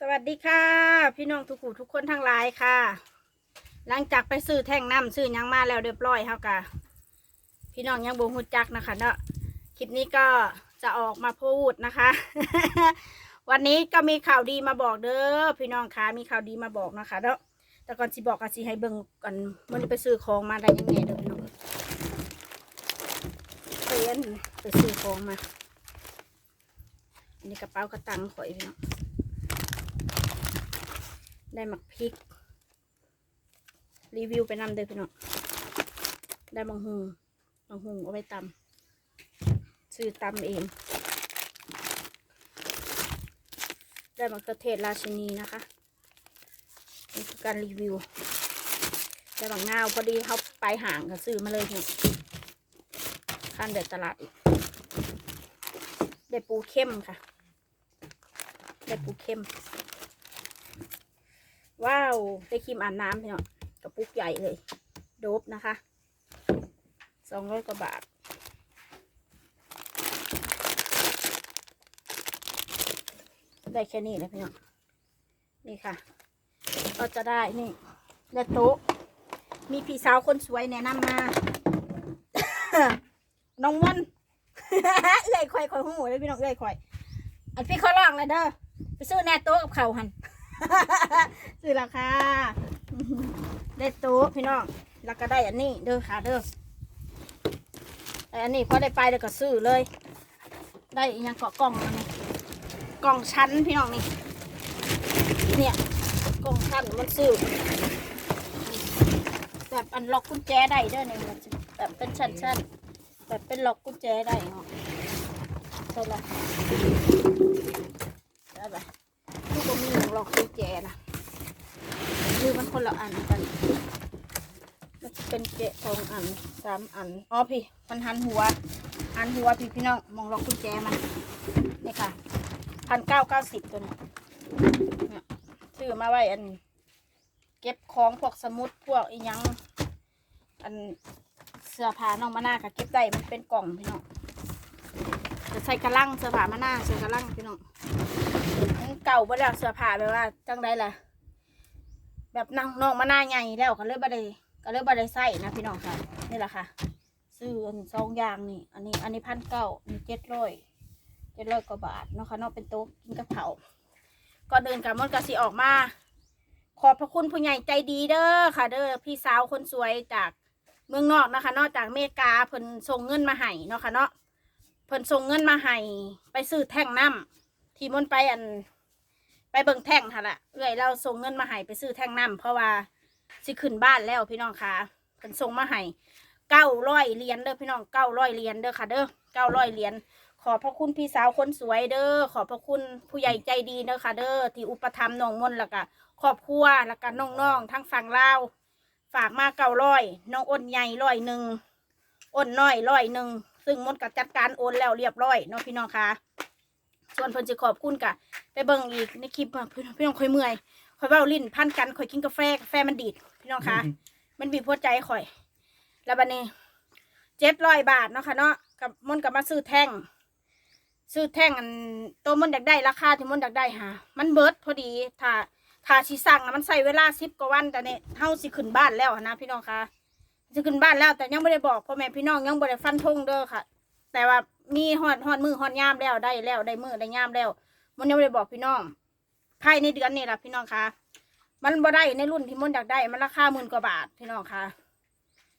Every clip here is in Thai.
สวัสดีค่ะ พี่น้องทุกผู้ทุกคนทั้งหลายค่ะ หลังจากไปซื้อแท่งน้ำซื้อยังมาแล้วเรียบร้อยเฮากะพี่น้องยังบ่ฮู้จักนะคะเนาะคลิปนี้ก็จะออกมาพูดนะคะ วันนี้ก็มีข่าวดีมาบอกเด้อพี่น้องคะมีข่าวดีมาบอกนะคะเนาะแต่ก่อนสิบอกก็สิให้เบิ่งก่อนมันไปซื้อของมาได้ยังไงเด้อพี่น้องไปอันไปซื้อของมาอันนี้กระเป๋ากระตังข่อยพี่น้อง ได้หมักพริก รีวิวไปนำเด้อพี่น้องได้บางหุงบางหุงเอาไปตำซื้อตำเอง ได้มะเขือเทศราชินีนะคะนี่คือการรีวิว ได้บางนาวพอดีเขาไปห่างก็ซื้อมาเลยเนี่ยข้ามเดินตลาดอีกได้ปูเข้มค่ะ ได้ปูเข้ม ว้าวได้ครีมอาบน้ำพี่เนาะกระปุกใหญ่เลย โดบนะคะสองร้อยกว่าบาทได้แค่นี้นะพี่เนาะนี่ค่ะ ก็จะได้นี่และโต๊ะมีพี่สาวคนสวยแนะนำมา น้องม่อนเอื้อยควายควายหูเลยพี่น้องเอื้อยควายอันพี่เขาลองเลยเด้อไปซื้อแน่โต๊ะกับเขาหัน ซื้อราคาได้ต๊ะพี่น้อง แล้วก็ได้อันนี้เด้อค่ะเด้อแต่อันนี้พอได้ไปเดี๋ยวก็ซื้อเลย ได้ยังเกาะกล่องอันนี้กล่องชั้นพี่น้องนี่ เนี่ยกล่องชั้นมันซื้อแบบอันล็อกกุญแจได้ด้อเนี่ยแบบเป็นชั้นๆแบบเป็นล็อกกุญแจได้เนาะใช่ละได้ปะทุกคนมี ล็อกกุญแจนะคือมันคนละอันกัน มันเป็นเกะสองอันสามอันอ๋อพี่มันหันหัวหันหัวพี่พี่น้องมองล็อกกุญแจมันนี่ค่ะพันเก้าเก้าสิบตัวนี้เนี่ยซื้อมาไว้อัน เก็บของพวกสมุดพวกอีหยังอันเสื้อผ้าน้องมานาค่ะเก็บได้มันเป็นกล่องพี่น้องจะใส่กระลังเสื้อผ้ามานาใส่กระลังพี่น้อง เก่าไปแล้วเสื้อผ้าแบบว่าจังได้ล่ะ แบบนั่งน้องมาหน้าใหญ่แล้วก็เลยบ่ได้ก็เลยบ่ได้ใส่นะพี่น้องค่ะ นี่แหละค่ะ ซื้ออันสองอย่างนี่ อันนี้อันนี้พันเก้านี่เจ็ดร้อยเจ็ดร้อยกว่าบาทเนาะค่ะเนาะเป็นโต๊ะกินกระเพราก็เดินกับมดกสิออกมา ขอบพระคุณผู้ใหญ่ใจดีเด้อค่ะ เด้อพี่สาวคนสวยจากเมืองนอกนะคะ นอกจากเมกาเพิ่นส่งเงินมาให้เนาะค่ะเนาะเพิ่นส่งเงินมาให้ไปซื้อแท่งน้ำที่มนไปอัน ไปเบิ่งแท่งค่ะละเอ้อยเราส่งเงินมาให้ไปซื้อแท่งน้ำเพราะว่าสิขึ้นบ้านแล้วพี่น้องค่ะเพิ่นส่งมาให้เก้าร้อยเหรียญเด้อพี่น้องเก้าร้อยเหรียญเด้อค่ะเด้อเก้าร้อยเหรียญขอบพระคุณพี่สาวคนสวยเด้อขอบพระคุณผู้ใหญ่ใจดีเด้อค่ะเด้อที่อุปถัมภ์น้องมนแล้วก็ครอบครัวแล้วก็น้องๆทั้งฝั่งลาวฝากมาเก้าร้อยน้องอ้นใหญ่ร้อยหนึ่งอ้นน้อยร้อยหนึ่งซึ่งมนต์ก็จัดการโอนแล้วเรียบร้อยเนาะพี่น้องค่ะ ส่วนเพิ่นจะขอบคุณกะไปเบิ่งอีกในคลิปว่าพี่น้องพี่น้องค่อยเมื่อยค่อยเว้าลิ้นพันกันค่อยกินกาแฟกาแฟมันดีดพี่น้องคะมันบีบหัวใจข่อย แล้วบัดนี้เจ็ดร้อยบาทเนาะค่ะเนาะกับมนต์กับมาซื้อแท่ง ซื้อแท่งอันตัวมนต์อยากได้ราคาที่มนต์อยากได้หามันเบิดพอดีถ้าถ้าสิสั่งนะมันใส่เวลาสิบกว่าวันแต่เนี่ยเฮาสิขึ้นบ้านแล้วนะพี่น้องคะสิขึ้นบ้านแล้วแต่ยังไม่ได้บอกพ่อแม่พี่น้องยังบ่ได้ฟันธงเด้อค่ะ แต่ว่า มีฮอดฮอดมือฮอดยามแล้วได้แล้วได้มือได้ยามแล้วมันยังไม่ได้บอกพี่น้องภายในเดือนนี้แหละพี่น้องคะมันบ่ได้ในรุ่นที่มันอยากได้ มันราคาหมื่นกว่าบาทพี่น้องคะ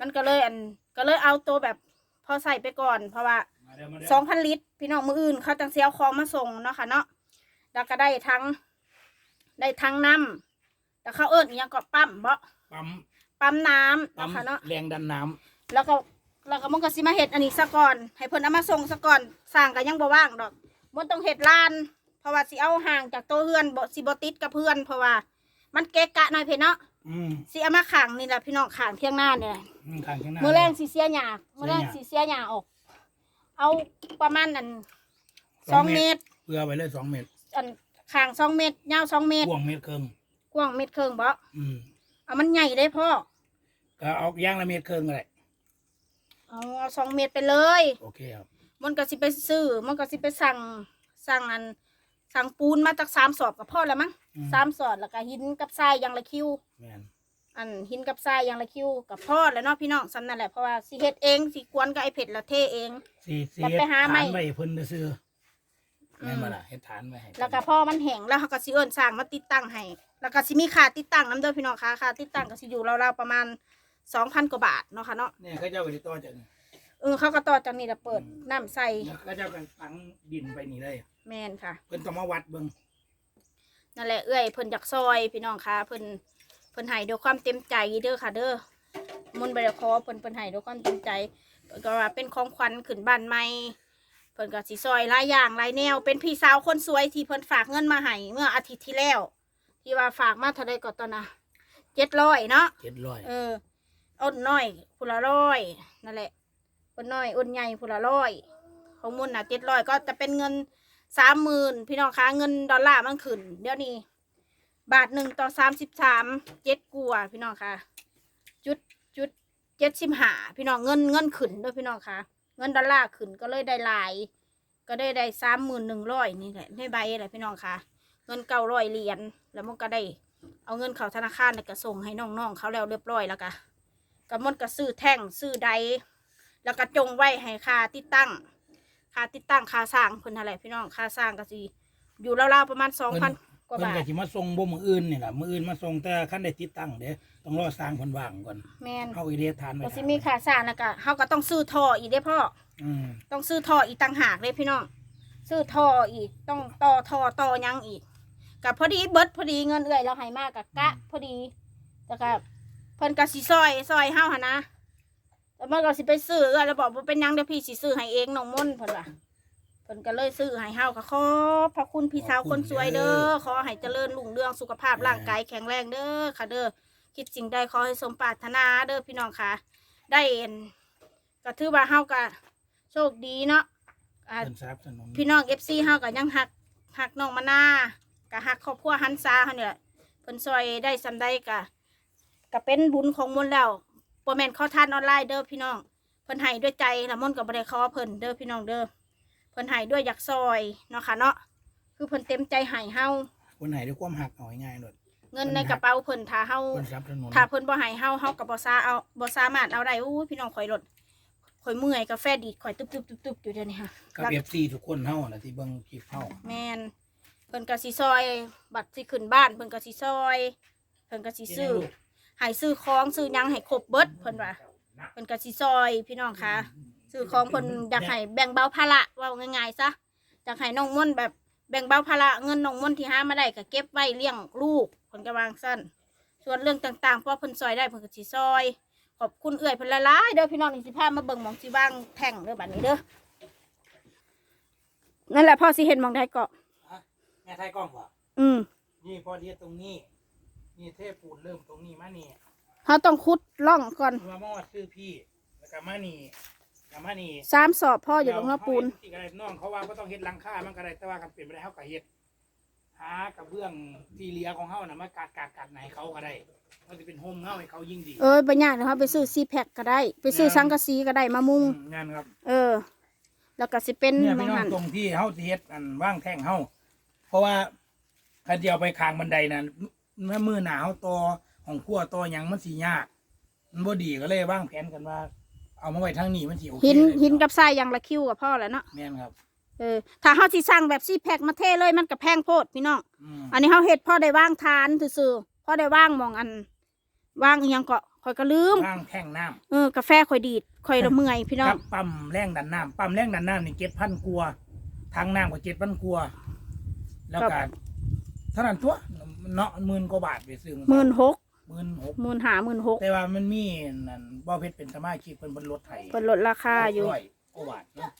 มันก็เลยอันก็เลยเอาตัวแบบพอใส่ไปก่อน เพราะว่าสองพันลิตร พี่น้องมืออื่นเขาจังเสียเอาของมาส่งเนาะค่ะเนาะแล้วก็ได้ทั้ง ได้ทั้งน้ำแล้วเขาเอิ้นอหยังก็ปั๊มบ่ปั๊มปั๊มน้ำปั๊เนาะมค่ะเนาะแรงดันน้แล้วก็ แล้วก็มันก็สิมาเฮ็ดอันนี้ซะก่อน ให้เพิ่นเอามาส่งซะก่อนสร้างก็ยังบ่ว่างดอกมันต้องเฮ็ดลาน เพราะว่าสิเอาห่างจากตัวเฮือนบ่สิบ่ติดกับเพื่อน เพราะว่า มันเกะกะหน่อยเพิ่นเนาะำอืมสิเอามาขังนี่แหละพี่น้องขังเที่ยงหน้าเนี่ยอืมข้างข้างหน้า มื้อแรงสิเสียหญ้ามื้อแรงเสีสิยหญ้าเสียหญ้าออก เอาประมาณอันสองเมตรเพื่อไปเลยสองเมตรอันข้างสองเมตรยาวสองเมตรกว้างเมตรครึ่งกว้างเมตรครึ่งบ่อืมเอามันใหญ่ได้พ่อก็เอาย่างละเมตรครึ่งเลย เอาเอาสองเมตรไปเลย โอเคครับ มันก็สิไปซื้อ มันก็สิไปสั่งสั่งอัน สั่งปูนมาจากสามสอบกับพ่อแล้วมั้งอืม สามสอบแล้วก็หินกับทรายอยางละคิว แม่นอันหินกับทรายอยางละคิวกับพ่อแล้วเนาะพี่น้องซ้ำนั่นแหละเพราะว่าสิเฮ็ดเองสิกวนกับไอ้เผ็ดละเทเอง สีสีแล้วไปหาฐานไม้ไว้เพิ่นซื่อๆอืมแม่นบ่ล่ะเฮ็ดฐานไว้ให้แล้วก็พอมันแห้งแล้วเขาก็สิเอิ้นสร้างมาติดตั้งให้แล้วก็สิมีค่าติดตั้งนํเด้อพี่น้องค่ะค่าติดตั้งก็สิอยู่ราวๆประมาณ 2,000กว่าบาทเนาะค่ะเนาะเนี่ยเขาเจ้าก็สิต่อจากนี่เออเขาก็ต่อจากนี้แล้วเปิดน้ำใส่เขาเจ้าก็ฝังดินไปนี่เลยแม่นค่ะ เพิ่นต้องมาวัดเบิ่งนั่นแหละเอื้อยเพิ่นอยากซอยพี่น้องค่ะเพิ่นเพิ่นให้ด้วยความเต็มใจเด้อค่ะ เด้อมุนต์บ่ได้ขอเพิ่นเพิ่นให้ด้วยความเต็มใจเพิ่นก็ว่าเป็นของขวัญขึ้นบ้านใหม่เพิ่นก็สิซอยหลายอย่างหลายแนว เป็นพี่สาวคนสวยที่เพิ่นฝากเงินมาให้เมื่ออาทิตย์ที่แล้ว ที่ว่าฝากมาเท่าใดก็ตอนน่ะ700เนาะ700เออ อ้นน้อยพุละร้อยนั่นแหละอ้นน้อยอ้นใหญ่พุละร้อยของมุนน่ะ700ก็จะเป็นเงิน30,000พี่น้องคะเงินดอลลาร์มันขึ้นเดี๋ยวนี้ บาทหนึ่งต่อสามสิบสามเจ็ดกัวพี่น้องค่ะจุดจุดเจ็ดสิบห้าพี่น้องเงินเงินขึ้นด้วยพี่น้องค่ะเงินดอลลาร์ขึ้นก็เลยได้หลาย ก็ได้ได้สามหมื่นหนึ่งร้อยนี่แหละในใบอะไรพี่น้องค่ะเงินเก้าร้อยเหรียญแล้วมันก็ได้ เอาเงินเข้าธนาคารแล้วก็ส่งให้น้องๆเขาแล้วเรียบร้อยแล้วก็ ก็มันก็ซื้อแท่งซื้อใดแล้วก็จงไว้ให้ค่าติดตั้งค่าติดตั้งค่าสร้างเพิ่นอะไรพี่น้องค่าสร้างก็สิอยู่ราวๆประมาณสองพันกว่าเพิ่นบาก็ทสิมาส่งบ่มื้ออื่นนี่ล่ะมื้ออื่นมาส่งแต่คันได้ติดตั้งเด้ต้องรอสร้างเพิ่นว่างก่อนแมนเอาอีเดียฐานไว้ก็สิมีค่าสร้างแล้วก็เฮาก็ต้องซื้อท่ออีกเด้อพ่ออืมต้องซื้อท่ออีกต่างหากเลยพี่น้องซื้อท่ออีกต้องต่อท่อต่อหยังอีกกับพอดีเบิดพอดีเงินเอื้อยเราให้มากกับกะ พอดีแต่ก็ เพิ่นก็สิซอยซอยเฮาหั่นนะแต่มันก็สิไปซื้อเอื้อยแล้วบอกว่าเป็นหยังเดี๋ยวพี่สิซื้อให้เองน้องมนต์เพิ่นว่าเพิ่นก็เลยซื้อให้เฮาก็ขอบพระคุณพี่สาวคนสวยเด้อขอให้เจริญรุ่งเรืองสุขภาพร่างกายแข็งแรงเด้อค่ะเด้อคิดสิ่งใดขอให้สมปรารถนาเด้อพี่น้องค่ะ ได้เอ็นก็ถือว่าเฮาก็โชคดีเนาะอ่า เพิ่นทราบสนุนพี่น้องเอฟซีเฮาก็ยังหักหักน้องมานาก็หักครอบครัวหันซาเฮาเนี่ยเพิ่นซอยได้สำได้ก็ ก็เป็นบุญของมนต์แล้วบ่แม่นเข้าทานออนไลน์เด้อพี่น้องเพิ่นให้ด้วยใจแล้วมนต์ก็บ่ได้ขอเพิ่นเด้อพี่น้องเด้อเพิ่นให้ด้วยอยากซอยเนาะค่ะเนาะคือเพิ่นเต็มใจให้เฮาคนไหนด้วยความหักเอาง่ายๆโดดเงินในกระเป๋าเพิ่นถ้าเฮาคนสนับสนุนถ้าเพิ่นบ่ให้เฮาเฮาก็บ่ซาเอาบ่สามารถเอาได้อู้ยพี่น้องข่อยรถข่อยเมื่อยกาแฟดีดข่อยตึบๆๆๆอยู่เดี๋ยวนี้ค่ะกับ FC ทุกคนเฮาน่ะที่เบิ่งคลิปเฮาแมนเพิ่นก็สิซอย บัตรสิขึ้นบ้านเพิ่นก็สิซอยเพิ่นก็สิซื้อ ให้ซื้อของซื้อหยังให้ครบเบิดเพิ่นว่าเพิ่นก็สิซอยพี่น้องคะซื้อของเพิ่นอยากให้แบ่งเบาภาระเว่าง่ายๆซะอยากให้น้องม่วนแบบแบ่งเบาภาระเงินน้องม่วนที่หามาได้ก็เก็บไว้เลี้ยงลูกเพิ่นก็วางสั้นส่วนเรื่องต่างๆเพราะเพิ่นซอยได้เพิ่นก็สิซอยขอบคุณเอื้อยเพิ่นหลายๆเด้อพี่น้องนี่สิพามาเบิ่งหมองสิวางแท่งเด้อบัดนี้เด้อนั่นแหละพ่อสิเห็นหมองใดเกาะแม่ไทยกล้องบ่อืมนี่พอเทียตรงนี้ นี่เทปูนเริ่มตรงนี้มานี่เขาต้องคุดล่องก่อนมามอดซื้อพี่แล้วก็มานี่แล้วมานี่สามสอบพ่ออยู่ตรงหัวปูนแล้วเฮาเฮ็ดที่กระไดน้องเขาว่าก็ต้องเฮ็ดหลังคามันก็ได้แต่ว่ากันเป็นไปได้เฮาก็เฮ็ดหากระเบื้องที่เหลียของเฮาน่ะมากาดกาดกาดไหนเขาก็ได้มันจะเป็นโฮมเฮาให้เขายิ่งดี เอ้ยปัญญากนะครับไปซื้อซีแพคก็ได้ ไปซื้อสังกะสีก็ได้มามุงอืมงานครับ เออ แล้วก็สิเป็นเนี่ยมพี่องน้องหันตรงที่เฮาสิเฮ็ดอันว่างแท่งเฮาเพราะว่าคันเดียวไปคางบันไดน่ะ เมื่อมือหนาวต่อของครัวต่อหยังมันสิยาก มันบ่ดีก็เลยวางแผนกันว่า เอามาไว้ทางนี้มันสิโอเคหินเลยหินกับทรายอย่างละคิวกับพ่อแล้วเนาะแม่นครับ เออถ้าเฮาสิสั่งแบบซีแพคมาเทเลยมันก็แพงโพดพี่น้องอืมอันนี้เฮาเฮ็ดพ่อได้ว่างทานซื่อๆพ่อได้ว่างหมองอันว่างอีหยังก็ข่อยก็ลืม ว่างแท่งน้ำเออกาแฟข่อยดีดข่อยละเมื่อยพี่น้อคง รับปั๊มแรงดันน้ำปั๊มแรงดันน้ำนี่เจ็ดพันกัวาทางน้ำก็เจ็ดพันกัวาแล้วก็ เท่านั้นตัวเนาะหมื่นกว่าบาทไปซื้อหมื่นหกหมื่นหกหมื่นหาหมื่นหกแต่ว่ามันมีนั่นบ่เพชรเป็นสมาชิกเป็นบนรถไถเพิ่นลดราคาอยู่ร้อยกว่าบาทเนาะ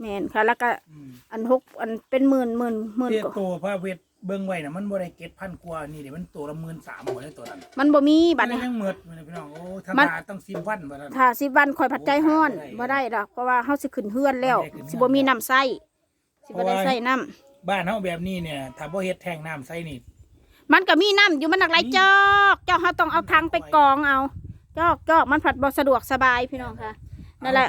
แม่นค่ะ แล้วก็อืมอันหกอันเป็นหมื่นหมื่นหมื่นเตี้ยกว่าตัวพระเพชรเบิ่งไว้น่ะมันบ่ได้เก็ดพันกว่านี่เดี๋ยวมันตัวละหมื่นสามหมดเลยตัวนั้นมันบ่มีบัตรนี่นี่ยังหมดเลยพี่น้องโอ้ธรรมมัน ดาต้องสิบวันบ่ทันถ้าสิบวันข่อยผัดใจฮ้อนโอ้บ่ได้ดอกเพราะว่าเฮาสิขึ้นเฮือนแล้วไม่ได้ขึ้นเฮือนสิบ่มีน้ำใส่สิบ่ได้เพราะว่าใส่น้ำ บ้านเฮาแบบนี้เนี่ยถ้าบ่เฮ็ดแท่งน้ำใส่นี่มันก็มีน้ำอยู่มันหนักไหลายจอกจอกเฮาต้องเอาทางไปกรองเอา จอกจอกมันผัดบ่สะดวกสบายพี่น้องค่ะนั่นแหละ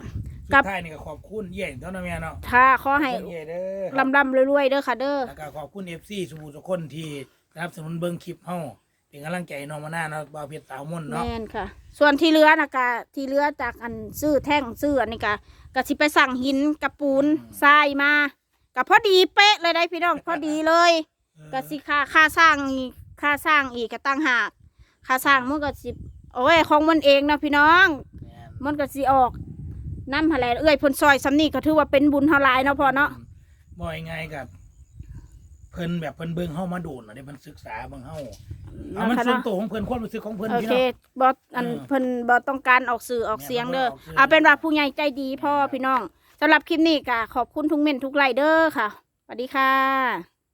สุกับ ดท้ายนี่ก็ขอบคุณเย่เท่านั้นแม่เนาะถ้าขอให้ขอบคุณเย่เด้อลำลำรวยๆเด้อค่ะเด้อ แล้วก็ขอบคุณ FC สุภูทุกคนที่สนับสนุนเบิ่งคลิปเฮาเป็นกำลังใจให้น้องมาหน้าเนาะบ่าวเพชรสาวมนต์เนาะแม่นค่ะ ส่วนที่เหลือนะกะที่เหลือจากอันซื้อแท่งซื้ออันนี้กะกะสิไปสั่งหินกับปูนทรายมา กับพอดีเป๊ะเลยได้พี่น้องพอดีเลยกะสิค่าค่าสร้างอีกค่าสร้างอีกก็ตั้งหากค่าสร้างมันก็สิโอ้ยของมันเองเนาะพี่น้องแม่นมันก็สิออกน้ำอะไรเอ้ยเพนซอยสำนี่ก็ถือว่าเป็นบุญเท่าไรเนาะพ่อเนาะบ่ยังไงกับเพิ่นแบบเพิ่นเบิ่งเฮามาโดนน่ะเด้เพิ่นศึกษาเบิ่งเฮาเอามันนะคะส่วนเนาะตัวของเพิ่นความรู้สึกของเพิ่นโอพี่เคน้องบออันเออเพิ่นบอต้องการออกสื่อออกเสียงเด้อแม่นบ่ออกสื่อเอาเป็นว่าผู้ใหญ่ใจดีพ่อพี่น้อง สำหรับคลิปนี้ก็ขอบคุณทุกเม่นทุกไลเดอร์ค่ะสวัสดีค่ะ